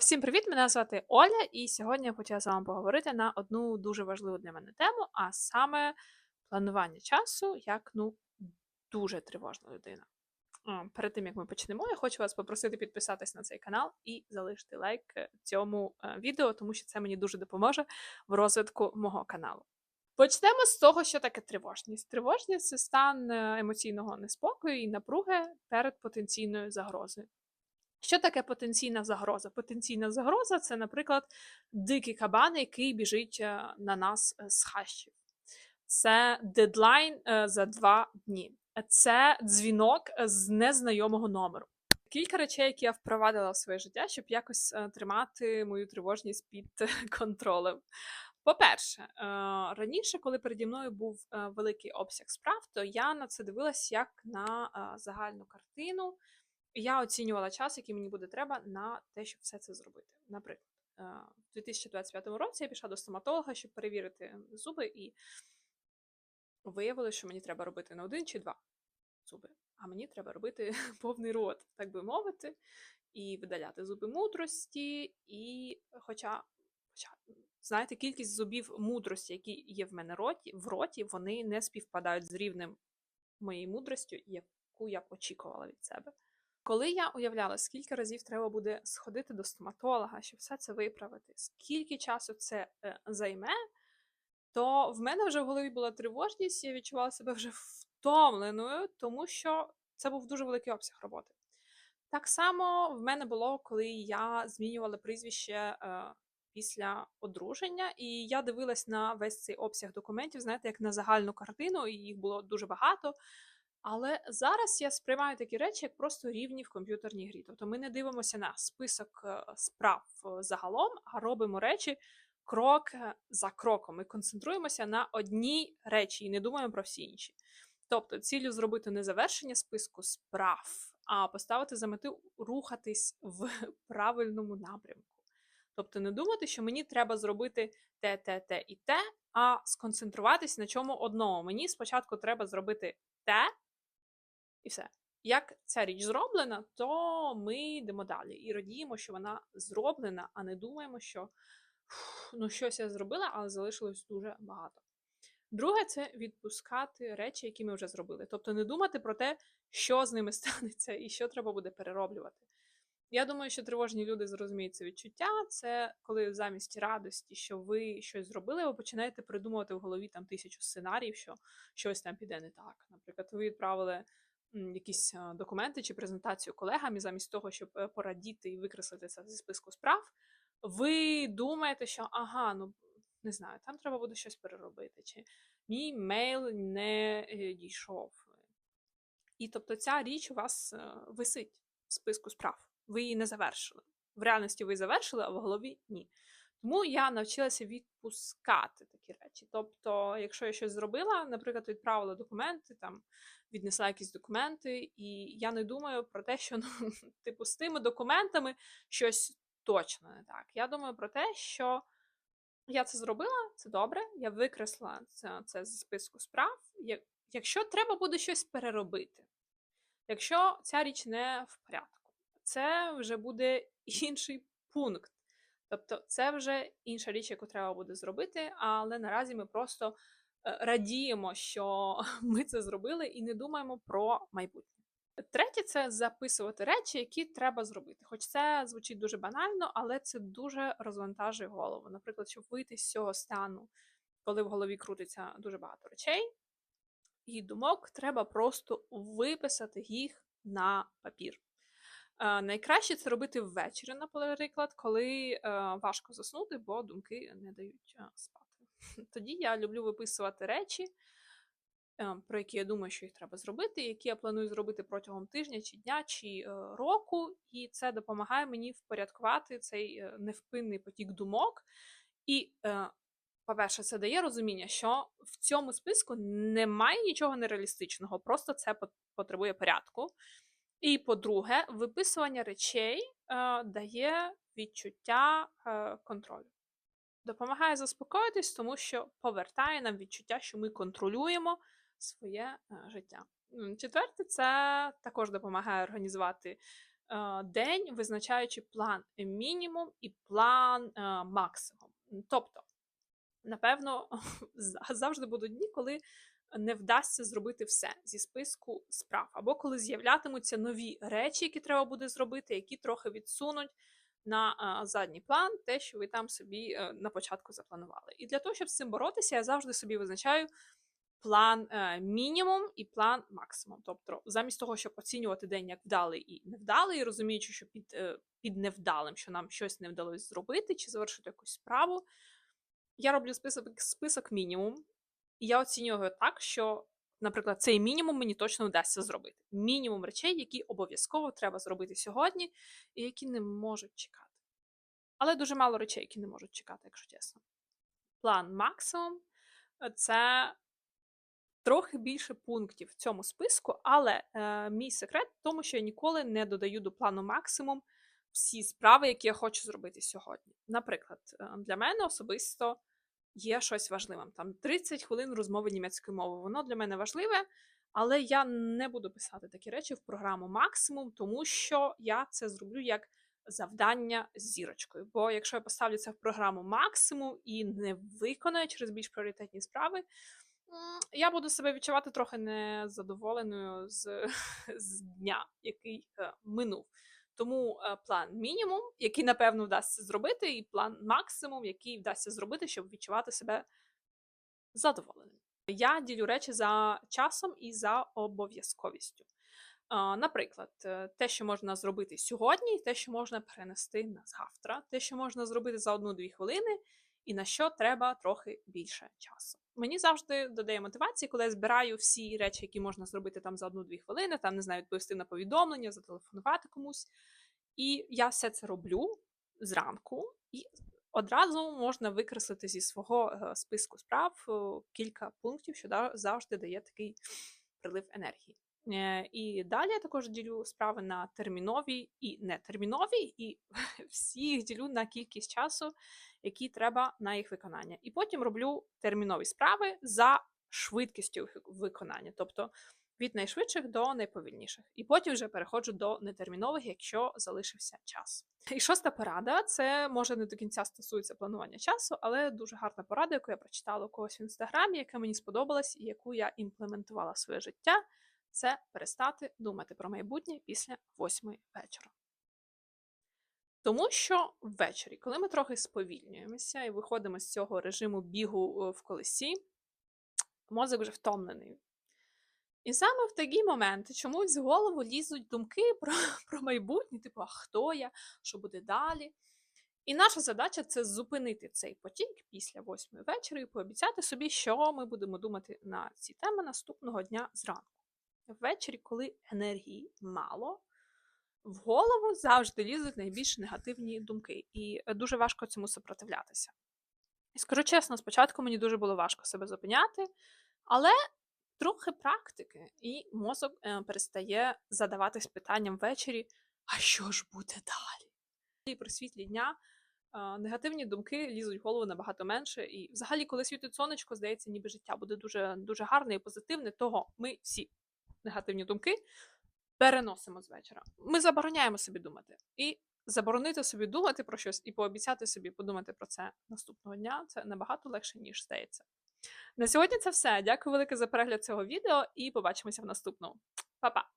Всім привіт! Мене звати Оля, і сьогодні я хотіла з вами поговорити на одну дуже важливу для мене тему, а саме планування часу як ну дуже тривожна людина. Перед тим як ми почнемо, я хочу вас попросити підписатись на цей канал і залишити лайк е, цьому е, відео, тому що це мені дуже допоможе в розвитку мого каналу. Почнемо з того, що таке тривожність. Тривожність це стан е, емоційного неспокою і напруги перед потенційною загрозою. Що таке потенційна загроза? Потенційна загроза це, наприклад, дикий кабан, який біжить е, на нас е, з хащів. Це дедлайн е, за два дні. Це дзвінок з незнайомого номеру. Кілька речей, які я впровадила в своє життя, щоб якось тримати мою тривожність під контролем. По-перше, раніше, коли переді мною був великий обсяг справ, то я на це дивилась як на загальну картину я оцінювала час, який мені буде треба на те, щоб все це зробити. Наприклад, е, в 2025 році я пішла до стоматолога, щоб перевірити зуби, і виявилося, що мені треба робити не один чи два зуби, а мені треба робити повний рот, так би мовити, і видаляти зуби мудрості. І, хоча, хоча знаєте, кількість зубів мудрості, які є в мене роті, в роті, вони не співпадають з рівнем моєї мудрості, яку я б очікувала від себе. Коли я уявляла, скільки разів треба буде сходити до стоматолога, щоб все це виправити, скільки часу це е, займе, то в мене вже в голові була тривожність, я відчувала себе вже втомленою, тому що це був дуже великий обсяг роботи. Так само в мене було, коли я змінювала прізвище е, після одруження, і я дивилась на весь цей обсяг документів, знаєте, як на загальну картину, і їх було дуже багато. Але зараз я сприймаю такі речі, як просто рівні в комп'ютерній грі. Тобто ми не дивимося на список е, справ е, загалом, а робимо речі крок е, за кроком. Ми концентруємося на одній речі і не думаємо про всі інші. Тобто, цілю зробити не завершення списку справ, а поставити за мету рухатись в правильному напрямку. Тобто, не думати, що мені треба зробити те, те, те і те, а сконцентруватись на чому одному. Мені спочатку треба зробити те. І все. Як ця річ зроблена, то ми йдемо далі і радіємо, що вона зроблена, а не думаємо, що ну щось я зробила, але залишилось дуже багато. Друге, це відпускати речі, які ми вже зробили. Тобто не думати про те, що з ними станеться і що треба буде перероблювати. Я думаю, що тривожні люди зрозуміють це відчуття. Це коли замість радості, що ви щось зробили, ви починаєте придумувати в голові там тисячу сценаріїв, що щось там піде не так. Наприклад, ви відправили якісь документи чи презентацію колегам, і замість того, щоб е, порадіти і викреслити це зі списку справ, ви думаєте, що ага, ну не знаю, там треба буде щось переробити, чи мій мейл не е, дійшов. І тобто ця річ у вас е, висить в списку справ. Ви її не завершили. В реальності ви завершили, а в голові ні. Тому я навчилася відпускати такі речі. Тобто, якщо я щось зробила, наприклад, відправила документи, там віднесла якісь документи, і я не думаю про те, що ну, типу з тими документами щось точно не так. Я думаю про те, що я це зробила, це добре, я викреслила це, це з списку справ. Якщо треба буде щось переробити, якщо ця річ не в порядку, це вже буде інший пункт. Тобто це вже інша річ, яку треба буде зробити, але наразі ми просто е, радіємо, що ми це зробили, і не думаємо про майбутнє. Третє це записувати речі, які треба зробити. Хоч це звучить дуже банально, але це дуже розвантажує голову. Наприклад, щоб вийти з цього стану, коли в голові крутиться дуже багато речей, і думок, треба просто виписати їх на папір. Найкраще це робити ввечері, наприклад, коли е, важко заснути, бо думки не дають е, спати. Тоді я люблю виписувати речі, е, про які я думаю, що їх треба зробити, які я планую зробити протягом тижня, чи дня, чи року, і це допомагає мені впорядкувати цей невпинний потік думок. І, по-перше, це дає розуміння, що в цьому списку немає нічого нереалістичного, просто це потребує порядку. І, по-друге, виписування речей е, дає відчуття е, контролю. Допомагає заспокоїтись, тому що повертає нам відчуття, що ми контролюємо своє е, життя. Четверте, це також допомагає організувати е, день, визначаючи план мінімум і план е, максимум. Тобто, напевно, завжди будуть дні, коли не вдасться зробити все зі списку справ, або коли з'являтимуться нові речі, які треба буде зробити, які трохи відсунуть на задній план те, що ви там собі е, на початку запланували. І для того, щоб з цим боротися, я завжди собі визначаю план е, мінімум і план максимум. Тобто, замість того, щоб оцінювати день як вдалий і невдалий, розуміючи, що під, е, під невдалим, що нам щось не вдалося зробити чи завершити якусь справу, я роблю список, список мінімум, і я оцінюю його так, що, наприклад, цей мінімум мені точно вдасться зробити. Мінімум речей, які обов'язково треба зробити сьогодні, і які не можуть чекати. Але дуже мало речей, які не можуть чекати, якщо чесно. План максимум це трохи більше пунктів в цьому списку, але е, мій секрет в тому, що я ніколи не додаю до плану максимум всі справи, які я хочу зробити сьогодні. Наприклад, е, для мене особисто є щось важливим. Там 30 хвилин розмови німецькою мовою. Воно для мене важливе, але я не буду писати такі речі в програму максимум, тому що я це зроблю як завдання з зірочкою. Бо якщо я поставлю це в програму максимум і не виконаю через більш пріоритетні справи, я буду себе відчувати трохи незадоволеною з, з дня, який е, минув. Тому е, план мінімум, який напевно вдасться зробити, і план максимум, який вдасться зробити, щоб відчувати себе задоволеним. Я ділю речі за часом і за обов'язковістю. А, Наприклад, е, те, що можна зробити сьогодні, те, що можна перенести на завтра, те, що можна зробити за одну-дві хвилини, і на що треба трохи більше часу. Мені завжди додає мотивації, коли я збираю всі речі, які можна зробити там за одну-дві хвилини, там не знаю, відповісти на повідомлення, зателефонувати комусь. І я все це роблю зранку, і одразу можна викреслити зі свого е, списку справ е, кілька пунктів, що завжди дає такий прилив енергії. Е, І далі я також ділю справи на термінові і нетермінові, і всі їх ділю на кількість часу, які треба на їх виконання. І потім роблю термінові справи за швидкістю виконання, тобто від найшвидших до найповільніших. І потім вже переходжу до нетермінових, якщо залишився час. І шоста порада це може не до кінця стосується планування часу, але дуже гарна порада, яку я прочитала у когось в інстаграмі, яка мені сподобалась і яку я імплементувала в своє життя. Це перестати думати про майбутнє після восьмої вечора. Тому що ввечері, коли ми трохи сповільнюємося і виходимо з цього режиму бігу е, в колесі, мозок вже втомлений. І саме в такі моменти чомусь в голову лізуть думки про, про майбутнє, типу, а хто я, що буде далі. І наша задача це зупинити цей потік після восьмої вечора і пообіцяти собі, що ми будемо думати на ці теми наступного дня зранку. Ввечері, коли енергії мало, в голову завжди лізуть найбільш негативні думки, і е, дуже важко цьому супротивлятися. І скажу чесно, спочатку мені дуже було важко себе зупиняти, але трохи практики, і мозок е, перестає задаватись питанням ввечері: а що ж буде далі? І при світлі дня е, негативні думки лізуть в голову набагато менше. І взагалі, коли світить сонечко, здається, ніби життя буде дуже, дуже гарне і позитивне, того ми всі негативні думки переносимо з вечора. Ми забороняємо собі думати. І заборонити собі думати про щось і пообіцяти собі подумати про це наступного дня це набагато легше, ніж здається. На сьогодні це все. Дякую велике за перегляд цього відео і побачимося в наступному. Па-па!